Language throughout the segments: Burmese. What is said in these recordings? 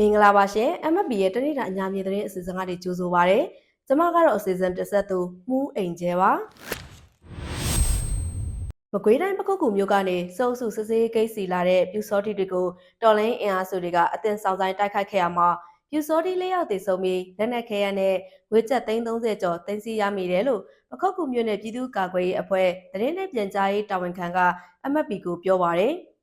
မင်္ဂလာပါရှင် MFB ရဲ့တနေ့တာအညာမြေသတင်းအစီအစဉ်ကနေကြိုဆိုပါရစေ။ကျွန်မကတော့အစီအစဉ်တစ်ဆက်သူမှုအိမ်ကျဲပါ။မကွေးတိုင်းပကုတ်ကူမျိုးကနေစုပ်စုစစ်စေးကိတ်စီလာတဲ့ပြူစောတိတွေကိုတော်လိုင်းအင်အားစုတွေကအတင်ဆောင်ဆိုင်တိုက်ခိုက်ခဲ့ရမှာပြူစောတိလေးယောက်တည်ဆုံးပြီးလက်နက်ခဲရနဲ့ဝေချက်330ကျော်တင်စီရမိတယ်လို့ပကုတ်ကူမျိုးနဲ့ပြည်သူ့ကာကွယ်ရေးအဖွဲ့သတင်းနဲ့ပြန်ကြားရေးတာဝန်ခံက MFB ကိုပြောပါရယ်။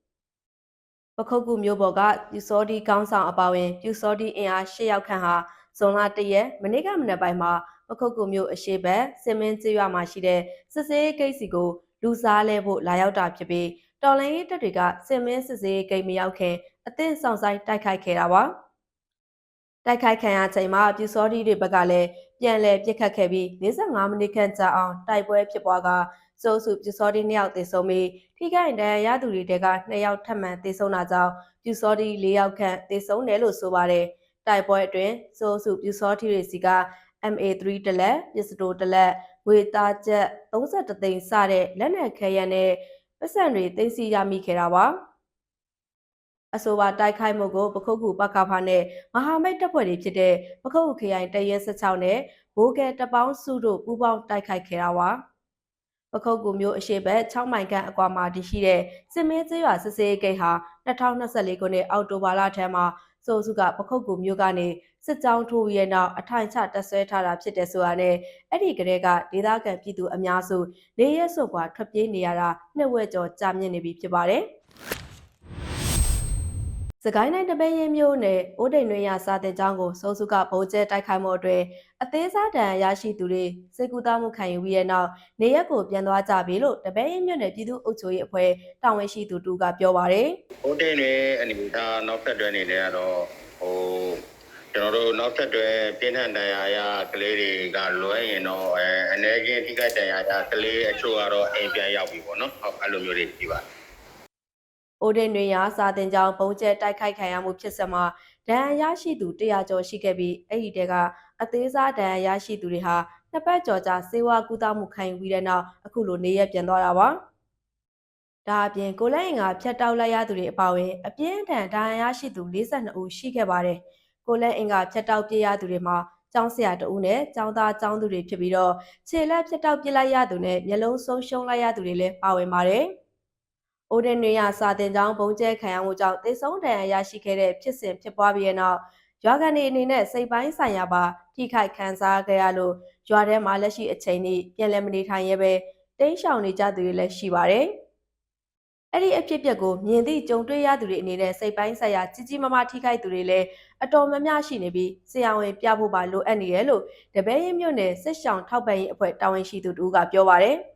ပခုတ်ကူမျိုးပေါ်ကပြူစောဒီကောင်းဆောင်အပါဝင်ပြူစောဒီအင်အား၈ယောက်ခန့်ဟာဇွန်လ၁ရက်မနေ့ကမနက်ပိုင်းမှာပခုတ်ကူမျိုးအရှိဘက်စင်မင်းကျေးရွာမှာရှိတဲ့စစ်စေးဂိတ်စီကိုလူစားလဲဖို့လာရောက်တာဖြစ်ပြီးတော်လိုင်းရေးတပ်တွေကစင်မင်းစစ်စေးဂိတ်မရောက်ခင်အသင့်ဆောင်ဆိုင်တိုက်ခိုက်ခဲ့တာပါတိုက်ခိုက်ခံရချိန်မှာပြူစောဒီတွေဘက်ကလည်းပြန်လည်ပြစ်ခတ်ခဲ့ပြီး45မိနစ်ခန့်ကြာအောင်တိုက်ပွဲဖြစ်ပွားက စိုးစုပြူစောဒီနှစ်ယောက်သေဆုံးပြီးထိခိုက်ဒဏ်ရာရသူတွေတဲက2ယောက်ထပ်မံသေဆုံးတာကြောင့်ပြူစောတိ4ယောက်ခန့်သေဆုံးတယ်လို့ဆိုပါတယ်။တိုက်ပွဲအတွင်းစိုးစုပြူစောတိတွေစီက MA3 တလက်ပစ္စတိုတလက်ဝေသားချက်32သိန်းစတဲ့လက်နက်ခဲယမ်းနဲ့ပတ်စံတွေသိမ်းဆည်းရမိခဲ့တာပါ။အဆိုပါတိုက်ခိုက်မှုကိုပခုတ်ကူပကဖာနဲ့မဟာမိတ်တပ်ဖွဲ့တွေဖြစ်တဲ့ပခုတ်ကူခရိုင်တရဲ16နဲ့ဘိုးကဲတပေါင်းစုတို့ပူးပေါင်းတိုက်ခိုက်ခဲ့တာပါ။ ပခုတ်ကူမျိုးအရှိဘက်6မိုင်ခန့်အကွာမှာတည်ရှိတဲ့စစ်မင်းကျေးရွာစစ်စေးဂိတ်ဟာ2024ခုနှစ်အောက်တိုဘာလထဲမှာစိုးစုကပခုတ်ကူမျိုးကနေစစ်ကြောင်းထိုးရဲ့နောက်အထိုင်ချတက်ဆွဲထားတာဖြစ်တဲ့ဆိုတာနဲ့အဲ့ဒီကလေးကဒေသခံပြည်သူအများစုနေရက်စွကွာထွက်ပြေးနေရတာနှစ်ဝက်ကျော်ကြာမြင့်နေပြီဖြစ်ပါတယ်။ စကိုင်းတိုင်းတပည့်ရင်မျိုးနဲ့အိုးတိန်တွင်ရစာတင်ကျောင်းကိုစိုးစုကဗိုလ်ကျဲတိုက်ခိုက်မှုအတွင်းအသေးစားတန်ရရှိသူတွေစိတ်ကူးသားမှုခံယူပြီးတဲ့နောက်နေရက်ကိုပြန်သွားကြပြီလို့တပည့်ရင်မျိုးနဲ့ပြည်သူ့အုပ်ချုပ်ရေးအဖွဲ့တာဝန်ရှိသူတူကပြောပါတယ်ဟိုတင်းတွေအနေဒါနောက်ဆက်တွဲနေတယ်ကတော့ဟိုကျွန်တော်တို့နောက်ဆက်တွဲပြင်းထန်တရားရကလေးတွေကလွဲရင်တော့အဲအနေချင်းထိခိုက်တရားရကလေးအချို့ကတော့အိမ်ပြန်ရောက်ပြီပေါ့နော်ဟုတ်အဲ့လိုမျိုးတွေရှိပါတယ်။ အိုဒင်တွင်ရစာတင်ကြောင်းပုံကျဲတိုက်ခိုက်ခံရမှုဖြစ်ဆက်မှာဒဏ်ရာရရှိသူ100ကျော်ရှိခဲ့ပြီးအဲ့ဒီတဲကအသေးစားဒဏ်ရာရရှိသူတွေဟာနှစ်ပတ်ကျော်ကြာစေဝါကူတာမှုခံယူပြီးတဲ့နောက်အခုလိုနေရက်ပြန်သွားတာပါ။ဒါအပြင်ကိုလက်ရင်ကဖြတ်တောက်လိုက်ရသူတွေအပါအဝင်အပြင်းထန်ဒဏ်ရာရရှိသူ42ဦးရှိခဲ့ပါတယ်။ကိုလက်အင်ကဖြတ်တောက်ပြရသူတွေမှာကျောင်းဆရာတဦးနဲ့ကျောင်းသားကျောင်းသူတွေဖြစ်ပြီးတော့ခြေလက်ဖြတ်တောက်ပြလိုက်ရသူနဲ့မျက်လုံးဆုံးရှုံးလိုက်ရသူတွေလည်းပါဝင်ပါတယ်။ အိုဒင်တွေရစာတင်ကြောင်းဘုံကျဲခံရမှုကြောင့်တေဆုံးဒဏ်ရာရရှိခဲ့တဲ့ဖြစ်စဉ်ဖြစ်ပွားပြီးတဲ့နောက်ရွာကန်တွေအနေနဲ့စိတ်ပိုင်းဆိုင်ရာပါထိခိုက်ခံစားခဲ့ရလို့ရွာထဲမှာလက်ရှိအချိန်นี้ပြန်လည်မနေထိုင်ရဲပဲတိမ်းရှောင်နေကြသူတွေလည်းရှိပါတယ်။အဲ့ဒီအဖြစ်အပျက်ကိုမြင်သည့်ကြုံတွေ့ရသူတွေအနေနဲ့စိတ်ပိုင်းဆိုင်ရာကြီးကြီးမားမားထိခိုက်သူတွေလည်းအတော်များများရှိနေပြီးဆရာဝန်ပြဖို့ပါလိုအပ်နေတယ်လို့တပည့်ရင်မြို့နယ်စစ်ရှောင်ထောက်ပံ့ရေးအဖွဲ့တာဝန်ရှိသူတူကပြောပါတယ်။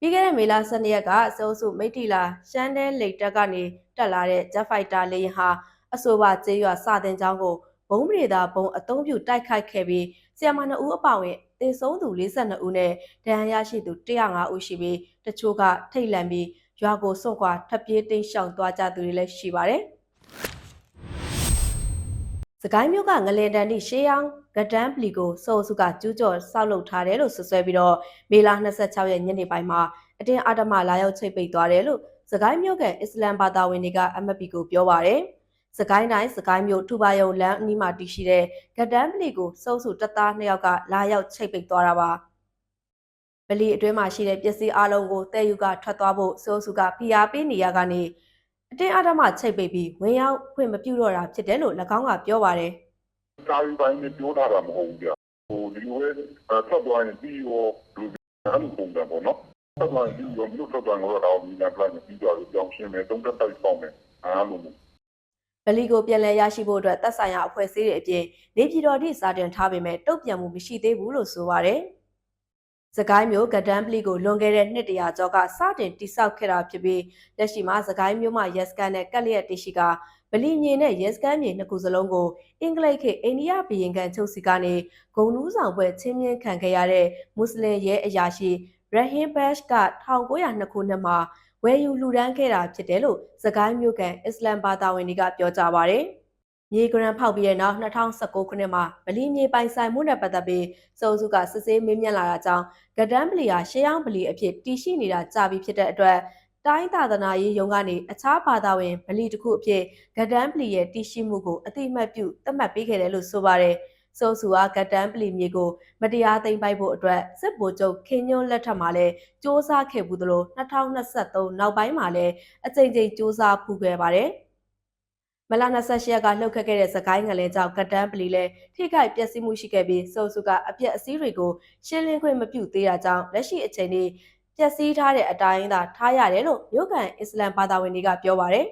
ပြီးခဲ့တဲ့မေလ12ရက်ကစိုးစုမိတ်တီလာရှမ်းတဲလိတ်တက်ကနေတက်လာတဲ့ Jet Fighter လေယာဉ်ဟာအဆိုပါကျေးရွာစာတင်ကျောင်းကိုဘုံပရိသာဘုံအုံပြုတိုက်ခိုက်ခဲ့ပြီးဆီယမ2ဦးအပါအဝင်သေဆုံးသူ42ဦးနဲ့ဒဏ်ရာရရှိသူ105ဦးရှိပြီးတချို့ကထိတ်လန့်ပြီးရွာကိုစွန့်ခွာထပ်ပြေးတိမ်းရှောင်သွားကြသူတွေလည်းရှိပါတယ်။ စကိုင်းမြို့ကငလင်တန်တိရှေးအောင်ဂဒန်းပလီကိုစိုးစုကကျူးကျော်ဆောက်လုပ်ထားတယ်လို့ဆွဆွဲပြီးတော့မေလ26ရက်ညနေပိုင်းမှာအတင်းအဓမ္မလာရောက်ချိတ်ပိတ်သွားတယ်လို့စကိုင်းမြို့ကအစ္စလမ်ဘာသာဝင်တွေကအမတ်ပီကိုပြောပါတယ်။စကိုင်းတိုင်းစကိုင်းမြို့ထူပါယုံလမ်းအနီးမှာတည်ရှိတဲ့ဂဒန်းပလီကိုစိုးစုတပ်သားနှစ်ယောက်ကလာရောက်ချိတ်ပိတ်သွားတာပါ။ပလီအတွင်းမှာရှိတဲ့ပစ္စည်းအလုံးကိုတဲယူကထွက်သွားဖို့စိုးစုကဖိအားပေးနေရကနေအ တင်းအဓမ္မချိတ်ပိတ်ပြီးဝင်ရောက်ခွင့်မပြုတော့တာဖြစ်တယ်လို့၎င်းကပြောပါတယ်။ကာရီပိုင်းနဲ့ပြောထားတာမဟုတ်ဘူးကြာဟိုဒီလိုပဲဆက်သွားရင်ပြီးရောလူအဲ့လိုပုံစံပေါ့နော်ဆက်သွားရင်ပြီးရောမြို့ဆက်သွားရင်တော့ဒီလန်ပလန်ပြီးသွားလို့ကြောင်းရှင်းမယ်တုံးတက်တိုက်ပေါင်းမယ်အားလုံးဗလီကိုပြန်လည်ရရှိဖို့အတွက်သက်ဆိုင်ရာအဖွဲ့အစည်းတွေအပြင်နေပြည်တော်ထိစာတင်ထားပေမဲ့တုံ့ပြန်မှုမရှိသေးဘူးလို့ဆိုပါတယ်။ စကိုင်းမျိုးကဒန်းပလီကိုလွန်ခဲ့တဲ့နှစ်တရာကျော်ကစတင်တိစောက်ခဲ့တာဖြစ်ပြီးလက်ရှိမှာစကိုင်းမျိုးမှာရက်စကန်နဲ့ကက်လျက်တရှိကဗလီမြေနဲ့ရက်စကန်မြေနှစ်ခုစလုံးကိုအင်္ဂလိပ်ခေတ်အိန္ဒိယဘီရင်ကန်ချုပ်စီကနေဂုံနူးဆောင်ပွဲချင်းမြင့်ခံခဲ့ရတဲ့မွတ်စလင်ရဲအရာရှိရဟင်ဘက်ရှ်က1902ခုနှစ်မှာဝယ်ယူလူဒန်းခဲ့တာဖြစ်တယ်လို့စကိုင်းမျိုးကန်အစ္စလမ်ဘာသာဝင်တွေကပြောကြပါဗျာ။ မြေဂရန်ဖောက်ပြီးတဲ့နောက်2019ခုနှစ်မှာဗလီမြေပိုင်ဆိုင်မှုနဲ့ပတ်သက်ပြီးစုံစုကစစ်ဆေးမေးမြန်းလာတာကြောင့်ဂဒန်းပလီဟာရှေးအောင်ပလီအဖြစ်တည်ရှိနေတာကြာပြီဖြစ်တဲ့အတွက်တ တိုင်းသာသနာရေးယုံကနေအခြားဘာသာဝင်ဗလီတစ်ခုအဖြစ်ဂဒန်းပလီရဲ့တည်ရှိမှုကိုအတိအမှတ်ပြုသတ်မှတ်ပေးခဲ့တယ်လို့ဆိုပါတယ်။စိုးစုအားဂဒန်းပလီမြေကိုမတရားသိမ်းပိုက်ဖို့အတွက်စစ်ဗိုလ်ချုပ်ခင်ညွန်းလက်ထက်မှာလည်းစ조사ခဲ့ဘူးသလို2023နောက်ပိုင်းမှာလည်းအကြိမ်ကြိမ်စ조사ဖူးခဲ့ပါတယ်။ မလာ28ရက်ကလှုပ်ခတ်ခဲ့တဲ့စကိုင်းငလဲကြောင့်ကတန်းပလီလဲထိခိုက်ပျက်စီးမှုရှိခဲ့ပြီးစိုးစုကအပြက်အစည်းတွေကိုရှင်းလင်းခွင့်မပြုသေးတာကြောင့်လက်ရှိအချိန်ထိပျက်စီးထားတဲ့အတိုင်းသာထားရတယ်လို့မြို့ကန်အစ္စလမ်ဘာသာဝင်တွေကပြောပါတယ်။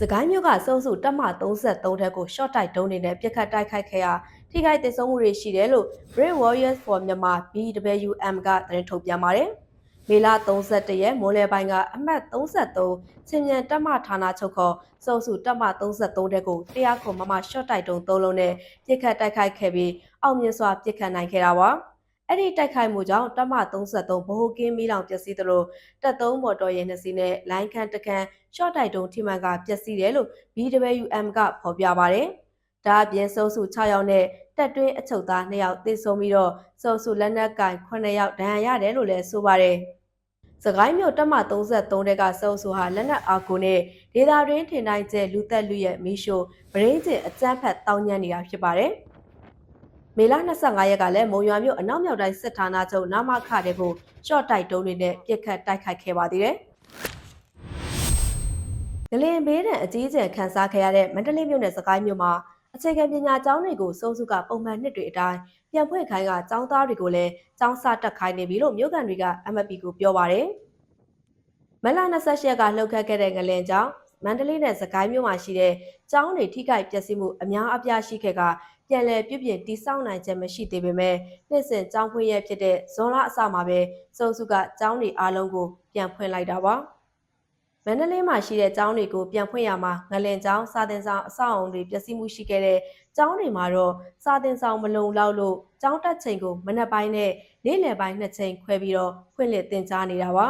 စကိုင်းမြို့ကစုံစုတက်မ33ထက်ကို short တိုက်ဒုံးတွေနဲ့ပြစ်ခတ်တိုက်ခိုက်ခဲ့ရာထိခိုက်ဒေဆုံးမှုတွေရှိတယ်လို့ Brave Warriors for Myanmar BWM ကသတင်းထုတ်ပြန်ပါတယ်။ မေလ31ရက်မိုးလေပိုင်းကအမှတ်33ချင်းမြန်တက်မဌာနချုပ်ခေါ်စုံစုတက်မ33တက်ကိုတရားခုံမမ short တိုက်ဒုံး၃လုံးနဲ့ပြစ်ခတ်တိုက်ခိုက်ခဲ့ပြီးအောင်မြင်စွာပြစ်ခတ်နိုင်ခဲ့တာပါ။အဲ့ဒီတိုက်ခိုက်မှုကြောင့်တပ်မ33ဗဟိုကင်းမီလောင်ပျက်စီးသလိုတပ်သုံးမော်တော်ယာဉ်နှစ်စီးနဲ့လိုင်းခန့်တခန့်ရှော့တိုက်တုံးထိမှန်ကပျက်စီးတယ်လို့ BWM ကဖော်ပြပါတယ်။ ဒါအပြင်စုံစု6ယောက်နဲ့တက်တွင်းအချုပ်သား2ယောက်သေဆုံးပြီးတော့စုံစုလက်နက်ကင်9ယောက်ဒဏ်ရာရတယ်လို့လည်းဆိုပါတယ်။စကိုင်းမြို့တပ်မ33တဲကစုံစုဟာလက်နက်အာကိုနဲ့ဒေတာရင်းထင်တိုင်းကျဲလူသက်လူရဲ့မီရှိုဗရင်းကျင်အကြမ်းဖက်တောင်းညံ့နေတာဖြစ်ပါတယ်။မေလ25ရက်ကလည်းမုံရွာမြို့အနောက်မြောက်တိုင်းစစ်ဌာနချုပ်နာမခတဲ့ကိုရှော့တိုက်တုံးတွေနဲ့ပြစ်ခတ်တိုက်ခိုက်ခဲ့ပါသေးတယ်။ငလင်ဘေးဒဏ်အကြီးအကျယ်ခံစားခဲ့ရတဲ့မန္တလေးမြို့နယ်စကိုင်းမြို့မှာ အခြေခံပညာကျောင်းတွေကိုစိုးစုကပုံမှန်နှစ်တွေအတိုင်းပြန်ဖွင့်ခိုင်းကကျောင်းသားတွေကိုလည်းကျောင်းစတက်ခိုင်းနေပြီလို့မြို့ကန်တွေက MFP ကိုပြောပါတယ်။မလ28ရက်ကလှုပ်ခတ်ခဲ့တဲ့ငလင်ကျောင်းမန္တလေးနဲ့စကိုင်းမြို့မှာရှိတဲ့ကျောင်းတွေထိခိုက်ပျက်စီးမှုအများအပြားရှိခဲ့ကပြန်လည်ပြုပြင်တိစောက်နိုင်ခြင်းမရှိသေးပေမဲ့နှစ်စဉ်ကျောင်းဖွင့်ရဖြစ်တဲ့ဇွန်လအစမှာပဲစုံစုကကျောင်းတွေအားလုံးကိုပြန်ဖွင့်လိုက်တာပါ မန္တလေးမှာရှိတဲ့ကျောင်းတွေကိုပြန်ဖွင့်ရမှာငလင်ကျောင်းစာသင်ဆောင်အဆောက်အုံတွေပျက်စီးမှုရှိခဲ့တဲ့ကျောင်းတွေမှာတော့စာသင်ဆောင်မလုံလောက်လို့ကျောင်းတက်ချိန်ကိုမနက်ပိုင်းနဲ့နေ့လယ်ပိုင်းနှစ်ချိန်ခွဲပြီးတော့ဖွင့်လှစ်သင်ကြားနေတာပါ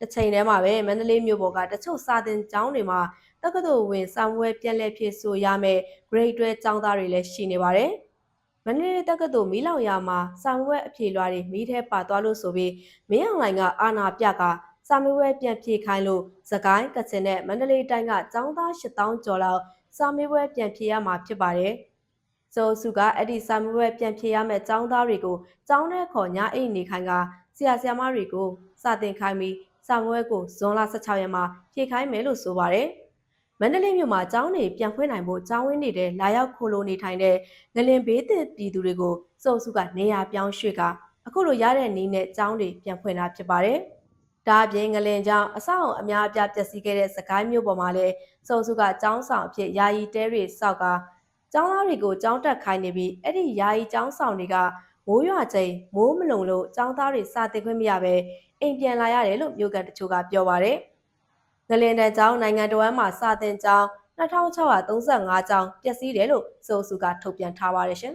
တစ်ချိန်တည်းမှာပဲမန္တလေးမြို့ပေါ်ကတချို့စာသင်ကျောင်းတွေမှာတက္ကသိုလ်ဝင်စာမွဲပြန်လည်ဖြစ်ဆိုရမယ် grade တွဲကျောင်းသားတွေလည်းရှိနေပါတယ်။မန္တလေးတက္ကသိုလ်မီးလောင်ရာမှာစာမွဲအဖြေလွှာတွေမီးထဲပါသွားလို့ဆိုပြီးမင်းအောင်လှိုင်ကအာဏာပြက စာမွဲပြန်ဖြေခိုင်းလို့သကိုင်းကချင်နဲ့မန္တလေးတိုင်းကကျောင်းသား8000ကျော်လောက်စာမေးပွဲပြန်ဖြေရမှာဖြစ်ပါတယ်။ဆိုစုကအဲ့ဒီစာမေးပွဲပြန်ဖြေရမယ့်ကျောင်းသားတွေကိုကျောင်းထဲခေါ်ညအိတ်နေခိုင်းကဆရာဆရာမတွေကိုစာသင်ခိုင်းပြီးစာမေးပွဲကိုဇွန်လ16ရက်မှာဖြေခိုင်းမယ်လို့ဆိုပါတယ်။မန္တလေးမြို့မှာကျောင်းတွေပြန်ဖွင့်နိုင်ဖို့ကျောင်းဝင်းနေတဲ့လာရောက်ခိုလိုနေထိုင်တဲ့ငလင်ဘေးသစ်ပြည်သူတွေကိုစုံစုကနေရာပြောင်းရွှေ့ကအခုလိုရတဲ့နည်းနဲ့ကျောင်းတွေပြန်ဖွင့်တာဖြစ်ပါတယ်။ ဒါအပြင်ငလင်ကျောင်းအဆောက်အုံအများအပြားပျက်စီးခဲ့တဲ့စကိုင်းမြို့ပေါ်မှာလည်းစုံစုကကျောင်းဆောင်အဖြစ်ယာယီတဲတွေစောက်ကကျောင်းသားတွေကိုကျောင်းတက်ခိုင်းနေပြီးအဲ့ဒီယာယီကျောင်းဆောင်တွေကမိုးရွာချိန်မိုးမလုံလို့ကျောင်းသားတွေစာသင်ခွင့်မရဘဲအိမ်ပြန်လာရတယ်လို့မြို့ကန်တချို့ကပြောပါတယ်။ငလင်တန်ကျောင်းနိုင်ငံတော်မှာစာတင်ကျောင်း2635ကျောင်းပျက်စီးတယ်လို့စိုးစုကထုတ်ပြန်ထားပါတယ်ရှင်